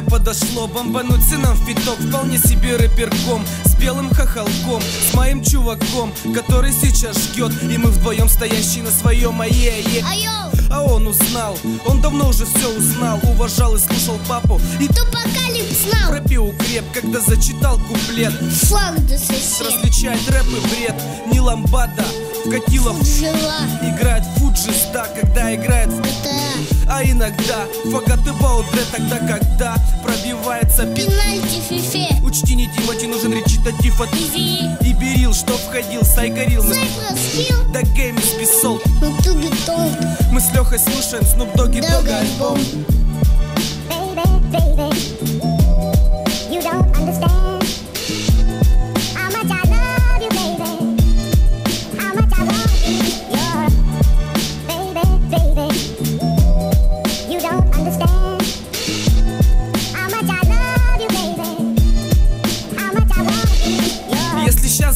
дошло Бомбануть сыном фиток Вполне себе рэперком. С белым хохолком С моим чуваком Который сейчас ждет И мы вдвоем стоящие на своем ае А он узнал Он давно уже все узнал. Уважал и слушал папу. И тупокалипс знал? пропил креп Когда зачитал куплет. Флаг да сосед Различает рэп и бред. Не ламбада Вкатила в Играет фуджиста, когда играет в А иногда фагаты баудре тогда, когда пробивается пин Пенальти фифе. Учти, не Тимати, нужен речитатив от Изи И берил, что входил, сайкарил мы Сайклас Хилл Да гейм из бисол Мы с Лехой слушаем Snoop Doggy Дога Dogg альбом. Baby, baby,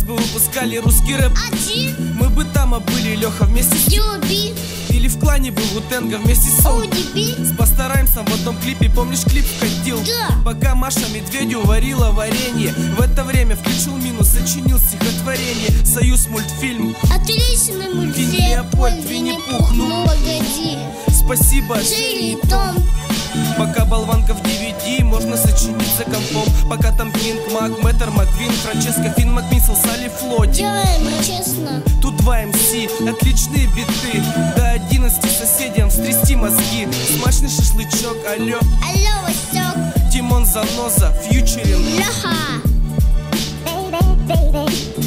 бы выпускали русский рэп. Один. Мы бы там были, Леха, вместе с Юби Или в клане был Вутенга вместе с ODB Постараемся в одном клипе, помнишь клип вкатил? Да. Пока Маша медведю варила варенье В это время включил минус, сочинил стихотворение. Союз мультфильм. Отличный мультфильм. Леопольд, Винни-Пух, ну. Погоди. Спасибо, Джерри и Том. Пока болванка в DVD, можно сочинить за компом. Пока там Кинг, Мак, Мэттер, Маквин, Франческо, Финн, Макмисл, создали флотик. Делаем честно. Тут два МС, отличные биты. До 11 соседям стрясти мозги. Смачный шашлычок, алё, алё, Васек. Димон Заноза, фьючеринг. Леха Baby, baby